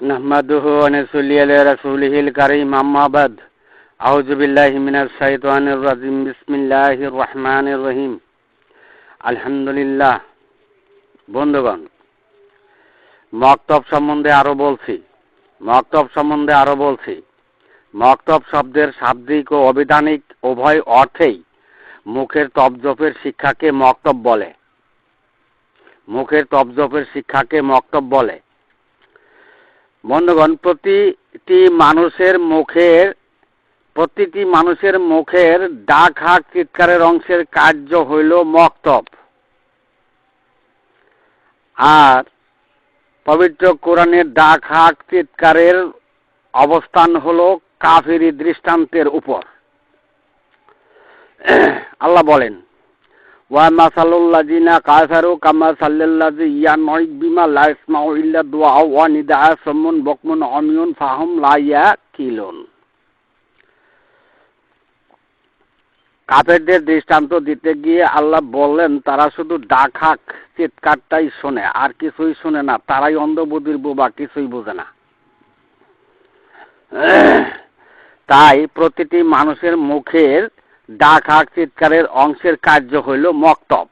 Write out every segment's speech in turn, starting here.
نحمده ونصلي على رسوله الكريم أما بعد أعوذ بالله من الشيطان الرجيم بسم الله الرحمن الرحيم الحمد لله বন্ধুগণ মক্তব সম্বন্ধে আরো বলছি মক্তব সম্বন্ধে আরো বলছি মক্তব শব্দের শাব্দিক ও অবিধানিক উভয় অর্থেই মুখের তপজপের শিক্ষাকে মক্তব বলে মুখের তপজপের শিক্ষাকে মক্তব বলে বন্ধুগণ, প্রতিটি মানুষের মুখের, প্রতিটি মানুষের মুখের ডাক হাক চিৎকারের অংশের কার্য হইল মক্তব। আর পবিত্র কোরআনের ডাক হাক চিৎকারের অবস্থান হল কাফেরি দৃষ্টান্তের উপর। আল্লাহ বলেন ওয়া মাসালুল্লাজিনা কাফারু কামা সাল্লাল্লাজি ইয়ানইক বিমা লা ইসমাউ ইল্লা দুআ ওয়া নিদা সামুন বকমুন অমিয়ুন ফাহুম লা ইয়াকিলুন। কাফেরদের দৃষ্টান্ত দিতে গিয়ে আল্লাহ বললেন, তারা শুধু ডাক হাক, চিৎকারটাই শোনে, আর কিছুই শোনে না। তারাই অন্ধবুদ্ধির বোবা, কিছুই বোঝে না। তাই প্রতিটি মানুষের মুখের ডাক হাক চিৎকারের অংশের কার্য হইল মক্তব।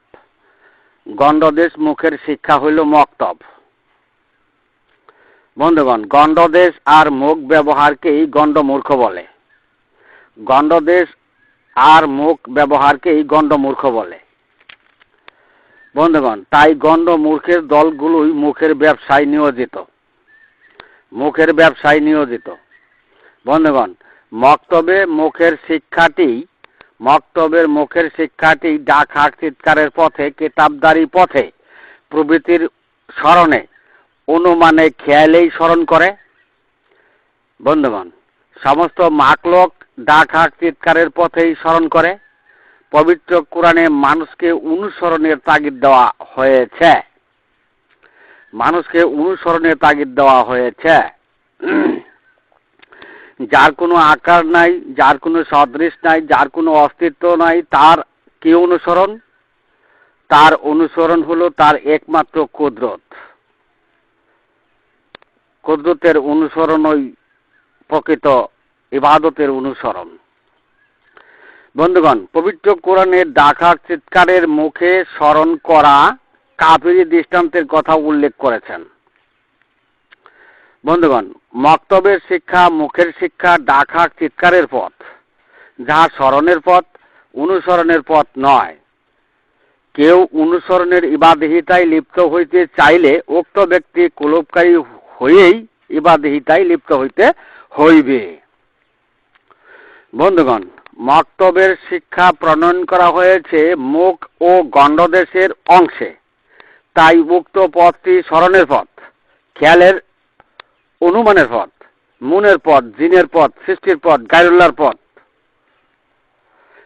গণ্ডদেশ মুখের শিক্ষা হইল মক্তব। বন্ধুগণ, গণ্ডদেশ আর মুখ ব্যবহারকেই গণ্ডমূর্খ বলে। গণ্ডদেশ আর মুখ ব্যবহারকেই গণ্ডমূর্খ বলে। বন্ধুগণ, তাই গণ্ড মূর্খের দলগুলোই মুখের ব্যবসায় নিয়োজিত। মুখের ব্যবসায় নিয়োজিত। বন্ধুগণ, মক্তবে মুখের শিক্ষাটি মক্তবের মুখের শিক্ষাটি ডাক হাক চিৎকারের পথে, কেতাবদারি পথে, প্রভৃতির স্মরণে। অনুমানে খেয়ালেই স্মরণ করে। বন্ধুগণ, সমস্ত মাকলোক ডাক হাক চিৎকারের পথেই স্মরণ করে। পবিত্র কোরআনে মানুষকে অনুসরণের তাগিদ দেওয়া হয়েছে। মানুষকে অনুসরণের তাগিদ দেওয়া হয়েছে। যার কোনো আকার নাই, যার কোনো সদৃশ নাই, যার কোনো অস্তিত্ব নাই, তার কে অনুসরণ? তার অনুসরণ হলো তার একমাত্র কুদরত। কুদরতের অনুসরণ ওই প্রকৃত ইবাদতের অনুসরণ। বন্ধুগণ, পবিত্র কোরআনের ডাকার চিৎকারের মুখে স্মরণ করা কাফিরি দৃষ্টান্তের কথা উল্লেখ করেছেন। বন্ধুগণ, মক্তবের শিক্ষা, মুখের শিক্ষা ডাকাক চিৎকারের পথ। যা স্মরণের পথ, অনুসরণের পথ নয়। কেউ অনুসরণের ইবাদহিতায় লিপ্ত হইতে চাইলে উক্ত ব্যক্তি কুলপকারী হয়েই ইবাদহিতায় লিপ্ত হইতে হইবে। বন্ধুগণ, মক্তবের শিক্ষা প্রণয়ন করা হয়েছে মুখ ও গণ্ডদেশের অংশে। তাই উক্ত পথটি স্মরণের পথ। খেয়ালের অনুমানের পথ, মনের পথ, জিনের পথ, সৃষ্টির পথ গাইরুল্লার পথ।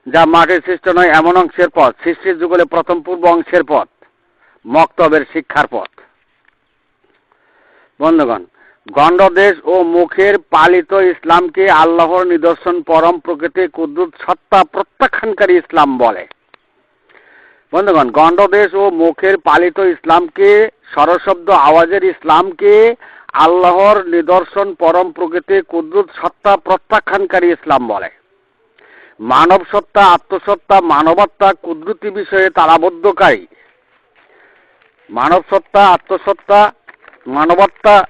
যা মাটির সৃষ্ট নয়, এমন অংশের পথ। সৃষ্টির যুগলে প্রথম পূর্ব অংশের পথ, মক্তবের শিক্ষার পথ। বন্ধুগণ, গণ্ডদেশ ও মুখের পালিত ইসলামকে আল্লাহর নিদর্শন, পরম প্রকৃতি কুদ্দুত সত্তা প্রত্যাখ্যানকারী ইসলাম বলে। বন্ধুগণ, গণ্ডদেশ ও মুখের পালিত ইসলামকে সরশব্দ আওয়াজের ইসলামকে আল্লাহর নিদর্শন পরম প্রকৃতি কুদ্দুত সত্তা প্রত্যাখ্যানকারী ইসলাম বলে। মানব সত্তা, আত্মসত্তা মানবত্তা কুদ্রুতি বিষয়ে তালাবদ্ধকারী। মানব সত্তা, আত্মসত্তা মানবত্তা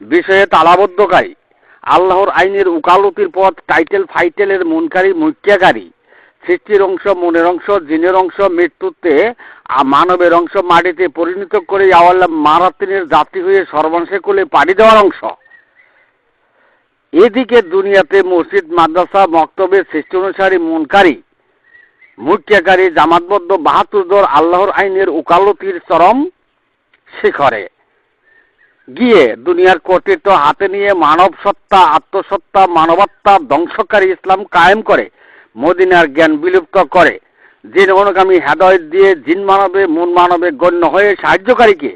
বিষয়ে তালাবদ্ধকারী। আল্লাহর আইনের উকালতির পথ টাইটেল ফাইটেলের মনকারী, মুখ্যাকারী। সৃষ্টির অংশ, মনের অংশ, জিনের অংশ, মৃত্যুতে মানবের অংশ, মাটিতে পরিণত করে আওয়াল্লাহ মারাতিনের যাত্রী হয়ে সর্বাংশে কোলে পাড়ি দেওয়ার অংশ। এদিকে দুনিয়াতে মসজিদ, মাদ্রাসা, মক্তবের সৃষ্টি অনুসারী মনকারী মুখ্যাকারী জামাতবদ্ধ, বাহাত্তর দর আল্লাহর আইনের উকালতির চরম শিখরে। গিয়ে দুনিয়ার কর্তৃত্ব হাতে নিয়ে মানব সত্তা আত্মসত্তা মানবত্তা ধ্বংসকারী ইসলাম কায়েম করে। মদিনার জ্ঞান বিলুপ্ত করে। জিন অনুগামী হেদায়ত দিয়ে জিন মানবে, মন মানবে, গণ্য হয়ে সাহায্যকারীকে।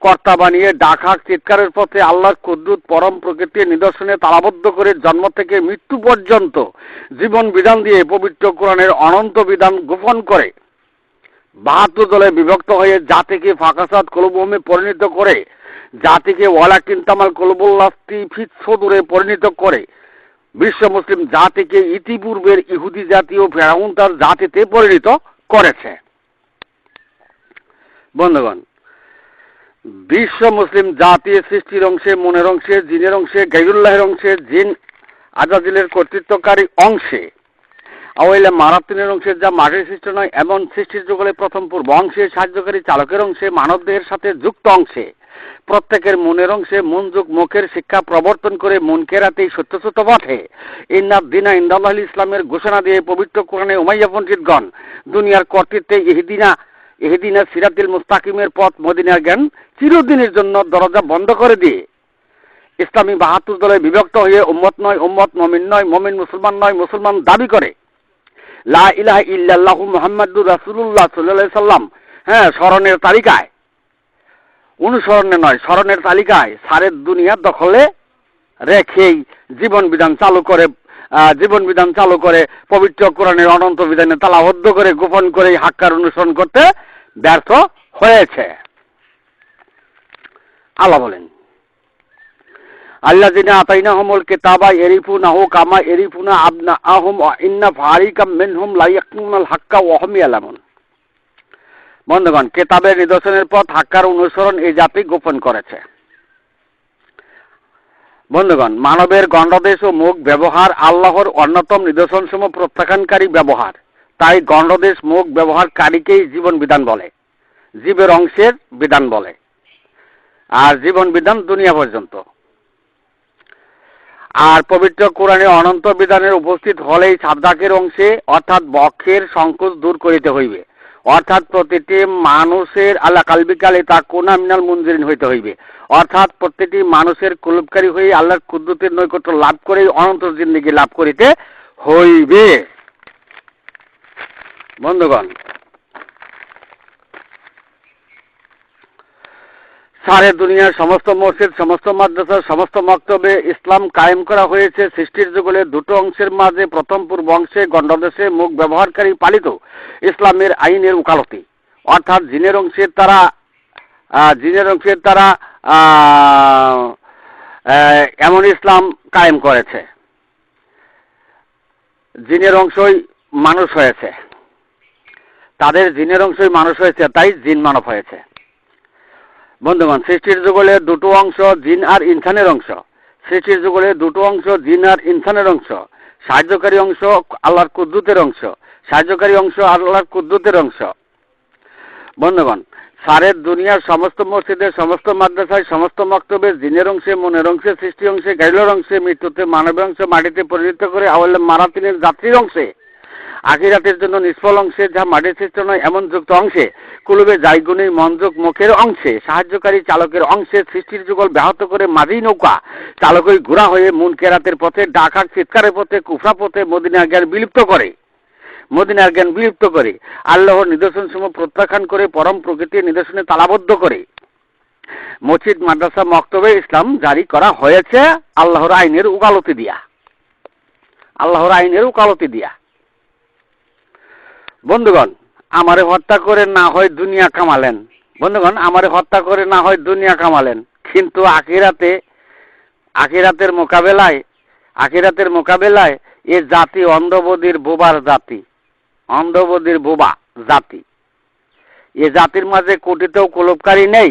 কর্তা বানিয়ে ডাকাক চিৎকারের পথে আল্লাহর কুদ্রুত, পরম প্রকৃতির নিদর্শনে তালাবদ্ধ করে জন্ম থেকে মৃত্যু পর্যন্ত জীবন বিধান দিয়ে পবিত্র কোরআনের অনন্ত বিধান গোপন করে। বাহাত্তর দলে বিভক্ত হয়ে জাতিকে ফাঁকাসাদ কলভূমি পরিণত করে, জাতিকে ওয়ালাকিন তামাল কলবুল্লাস্তি ফিৎসদূরে পরিণত করে। বিশ্ব মুসলিম জাতিকে ইতিপূর্বের ইহুদি জাতীয় ফেরাউন তার জাতিতে পরিণত করেছে। বন্ধুগণ বিশ্ব মুসলিম জাতি সৃষ্টির অংশে, মনের অংশে, জিনের অংশে, গাইরুল্লাহের অংশে, জিন আজাদিলের কর্তৃত্বকারী অংশে, আওয়াইলে মারাত্তিনের অংশে যা মাটির সৃষ্টি নয়, এমন সৃষ্টির যুগলে প্রথম পূর্ব অংশে, সাহায্যকারী চালকের অংশে, মানবদেহের সাথে যুক্ত অংশে প্রত্যেকের মনের অংশে মন যুগ মুখের শিক্ষা প্রবর্তন করে মন কেরাতেই সত্যসত্য পথে। ইন্নাদ দিনা ইন্দাল্লাহ ইসলামের ঘোষণা দিয়ে পবিত্র কোরআনে উমাইয়া পণ্ডিতগণ দুনিয়ার কর্তৃত্বে ইহিদিনা এহেদিনা সিরাতিল মুস্তাকিমের পথ মদিনার জ্ঞান চিরদিনের জন্য দরজা বন্ধ করে দিয়ে। ইসলামী বাহাত্তর দলে বিভক্ত হয়ে উম্মত নয়, উম্মত মমিন নয়, মমিন মুসলমান নয়, মুসলমান দাবি করে। লা ইলাহা ইল্লাল্লাহু মুহাম্মাদুর আলাইহি সাল্লাম হ্যাঁ স্মরণের তালিকায়। অনুসরণে নয়, স্মরণের তালিকায় সারের দুনিয়া দখলে রেখেই জীবন বিধান চালু করে জীবন বিধান চালু করে, পবিত্র কোরআনের অনন্ত বিধানে তালাবদ্ধ করে, গোপন করে হাক্কার অনুসরণ করতে ব্যর্থ হয়েছে। আল্লাহ বলেন আল্লাহ দিনে আতাইনা হমল কেতাবা এরিফু নাহু কামা এরিফুনা আবনা আহম ইন্না ফারিকাম মিনহুম লাইয়াকুনাল হাক্কা ওয়াহম ইয়ালামুন। বন্ধুগণ, কেতাবের নিদর্শনের পথ হাক্কার অনুসরণ এই জাতি গোপন করেছে। বন্ধুগণ, মানবের গণ্ডদেশ ও মুখ ব্যবহার আল্লাহর অন্যতম নিদর্শনসমূহ প্রত্যাখ্যানকারী ব্যবহার। তাই গণ্ডদেশ, মুখ ব্যবহারকারীকেই জীবন বিধান বলে, জীবের অংশের বিধান বলে, আর জীবন বিধান দুনিয়া পর্যন্ত। আর পবিত্র কোরআনে অনন্ত বিধানের উপস্থিত হলেই সাবদাকের অংশে অর্থাৎ বক্ষের সংকোচ দূর করিতে হইবে। অর্থাৎ প্রতিটি মানুষের আল্লাহ কালবিকালে তা কোনা মিনাল মঞ্জুরিন হইতে হইবে। অর্থাৎ প্রতিটি মানুষের কুলুপকারী হয়ে আল্লাহর কুদ্দুতের নৈকট্য লাভ করে অনন্ত জিন্দিগি লাভ করিতে হইবে। বন্ধুগণ সারে দুনিয়ার সমস্ত মসজিদ, সমস্ত মাদ্রাসা, সমস্ত মক্তবে ইসলাম কায়েম করা হয়েছে। সৃষ্টির যুগলে দুটো অংশের মাঝে প্রথম পূর্ব অংশে গণ্ডদেশে মুখ ব্যবহারকারী পালিত ইসলামের আইনের উকালতি অর্থাৎ জিনের অংশের তারা জিনের অংশের তারা এমন ইসলাম কায়েম করেছে। জিনের অংশই মানুষ হয়েছে। তাদের জিনের অংশই মানুষ হয়েছে, তাই জিন মানব হয়েছে। বন্ধুগণ, সৃষ্টির যুগলে দুটো অংশ জিন আর ইনসানের অংশ। সৃষ্টির যুগলে দুটো অংশ জিন আর ইনসানের অংশ। সাহায্যকারী অংশ আল্লাহর কুদ্দুতের অংশ। সাহায্যকারী অংশ আল্লাহর কুদ্দুতের অংশ। বন্ধুগণ, সারের দুনিয়ার সমস্ত মসজিদের, সমস্ত মাদ্রাসায়, সমস্ত মক্তবে জিনের অংশে, মনের অংশে সৃষ্টি অংশে গাইলোর অংশে, মৃত্যুতে, মানবের অংশে, মাটিতে পরিণত করে আওয়ালে মারাতিনের যাত্রীর অংশে আখিরাতের জন্য নিষ্ফল অংশে যা মাটির সৃষ্ট নয়, এমন যুক্ত অংশে কুলুবে জায়গুনি মনযোগ মুখের অংশে, সাহায্যকারী চালকের অংশে সৃষ্টির যুগল ব্যাহত করে মাঝি নৌকা, চালকই ঘোরা হয়ে মুন কেরাতের পথে ডাকার চিৎকারের পথে, কুফরা পথে মদিনা জ্ঞান বিলুপ্ত করে। মদিনার জ্ঞান বিলুপ্ত করে। আল্লাহর নিদর্শন সমূহ প্রত্যাখ্যান করে, পরম প্রকৃতির নিদর্শনে তালাবদ্ধ করে। মসজিদ, মাদ্রাসা, মক্তবে ইসলাম জারি করা হয়েছে আল্লাহর আইনের উকালতি দিয়া। আল্লাহর আইনের উকালতি দিয়া। বন্ধুগণ, আমারে হত্যা করে না হয় দুনিয়া কামালেন। বন্ধুগণ, আমারে হত্যা করে না হয় দুনিয়া কামালেন। কিন্তু আখিরাতে, আখিরাতের মোকাবেলায় আখিরাতের মোকাবেলায় এ জাতি অন্ধবদির বোবার জাতি অন্ধবদির বোবা জাতি। এ জাতির মাঝে কোটিতেও কুলপকারী নেই।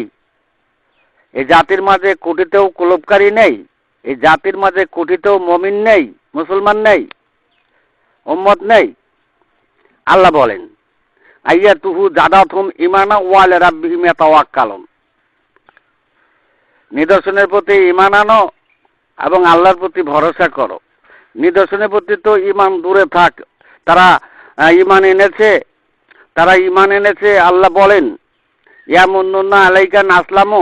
এ জাতির মাঝে কোটিতেও কুলপকারী নেই। এই জাতির মাঝে কোটিতেও মমিন নেই, মুসলমান নেই, উম্মত নেই। আল্লাহ বলেন আইয়া তুহু জাদাথুম ইমানা ওয়াল রাব্বিহিম ইয়াতাওয়াক্কালুন নিদর্শনের প্রতি ইমান আনো এবং আল্লাহর প্রতি ভরসা করো। নিদর্শনের প্রতি তো ইমান দূরে থাক। তারা ইমান এনেছে, তারা ইমান এনেছে, আল্লাহ বলেন, ইয়া মুন্নুন্না আলাইকা নাসলামো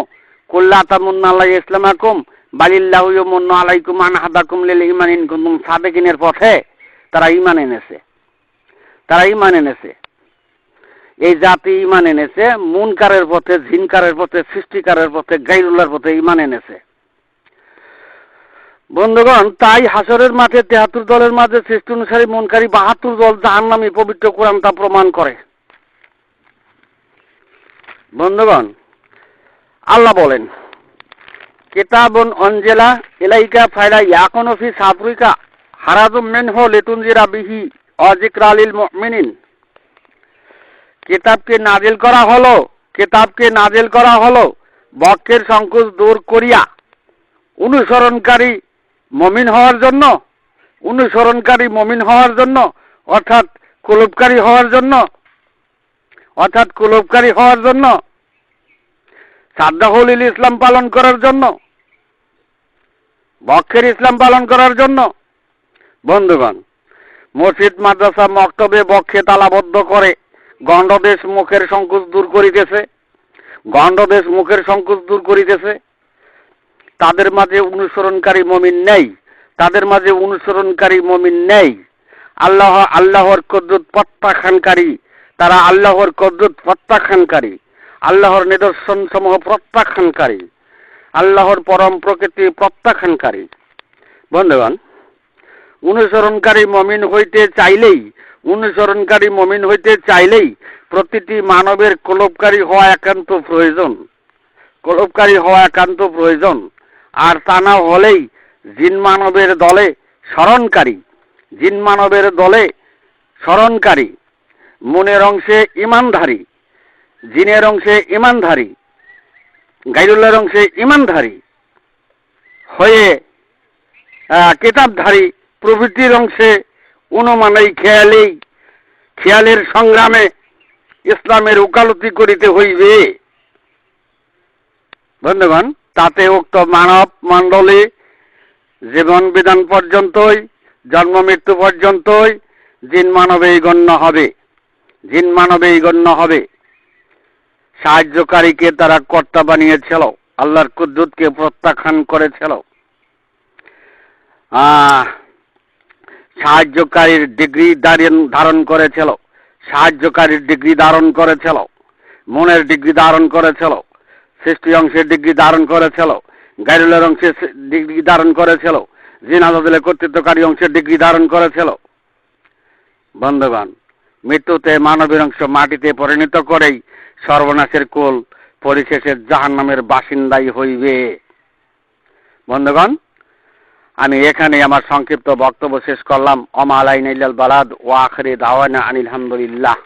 কুল্লা তামুন্না আলাই ইসলামাকুম, বালিল্লাহু মুন্নু আলাইকুম আন হাদাকুম লিল ইমান ইন কুনতুম সাদিকিনের পথে তারা ইমান এনেছে। তারা ইমান এনেছে। এই জাতি ইমান এনেছে, মুনকারের পথে ঝিনকারের পথে, সৃষ্টিকারের পথে গাইরুল্লার পথে ইমান এনেছে। বন্ধুগণ, তাই হাসরের মাঠে তেহাত্তর দলের মাঝে সৃষ্টি অনুসারী মনকারী বাহাত্তর দল জাহান নামে পবিত্র কোরআন তা প্রমাণ করে। বন্ধুগণ, আল্লাহ বলেন, কেতাবন অঞ্জেলা এলাইকা ফাইলা ইয়াকুনু ফি সাবরিকা হারাজুম মিনহু লিতুনজিরা বিহি অজিকরা লিল মুমিনিন। কিতাবকে নাজিল করা হলো, কিতাবকে নাজিল করা হলো বক্ষের সংকোচ দূর করিয়া অনুসরণকারী মমিন হওয়ার জন্য, অনুসরণকারী মমিন হওয়ার জন্য, অর্থাৎ কুলুপকারী হওয়ার জন্য, অর্থাৎ কুলুপকারী হওয়ার জন্য, সাদ্দাহুল ইসলাম পালন করার জন্য বক্ষের ইসলাম পালন করার জন্য, বন্ধুগণ মসজিদ, মাদ্রাসা, মক্তবে বক্ষে তালাবদ্ধ করে গণ্ডদেশ মুখের সংকোচ দূর করিতেছে। গণ্ডদেশ মুখের সংকোচ দূর করিতেছে। তাদের মাঝে অনুসরণকারী মমিন নেই। তাদের মাঝে অনুসরণকারী মমিন নেই। আল্লাহ, আল্লাহর কদ্রুত প্রত্যাখ্যানকারী। তারা আল্লাহর কদ্রুত প্রত্যাখ্যানকারী। আল্লাহর নিদর্শন সমূহ প্রত্যাখ্যানকারী। আল্লাহর পরম প্রকৃতি প্রত্যাখ্যানকারী। বন্ধুগণ অনুসরণকারী মমিন হইতে চাইলেই, অনুসরণকারী মমিন হইতে চাইলেই প্রতিটি মানবের কলবকারী হওয়া একান্ত প্রয়োজন। কলবকারী হওয়া একান্ত প্রয়োজন। আর তা না হলেই জিন মানবের দলে স্মরণকারী। জিন মানবের দলে স্মরণকারী। মনের অংশে ইমানধারী। জিনের অংশে ইমানধারী। গাইরুল্লাহর অংশে ইমানধারী। হয়ে কেতাবধারী প্রভৃতির অংশে অনুমানেই খেয়ালেই খেয়ালের সংগ্রামে ইসলামের উকালতি করিতে হইবে। বন্ধুগণ তাতে উক্ত মানব মণ্ডলী জীবন বিধান পর্যন্তই জন্ম মৃত্যু পর্যন্তই জিন মানবেই গণ্য হবে। জিন মানবেই গণ্য হবে। সাহায্যকারীকে তারা কর্তা বানিয়েছিল আল্লাহর কুদ্দুতকে প্রত্যাখ্যান করেছিল। আহ, সাহায্যকারীর ডিগ্রি ধারণ করেছিল। সাহায্যকারীর ডিগ্রি ধারণ করেছিল। মনের ডিগ্রি ধারণ করেছিল। সৃষ্টি অংশের ডিগ্রি ধারণ করেছিল। গাইরুলের অংশের ডিগ্রি ধারণ করেছিল। জিনাদিলের কর্তৃত্বকারী অংশের ডিগ্রি ধারণ করেছিল। বন্ধুগণ, মৃত্যুতে মানবের অংশ মাটিতে পরিণত করেই সর্বনাশের কুল পরিশেষে জাহান্নামের বাসিন্দাই হইবে। বন্ধুগণ আমি এখানে আমার সংক্ষিপ্ত বক্তব্য শেষ করলাম। অমা আলাইন বালাদ ও আখরে দাওয়ানা আনিল হামদুলিল্লাহ।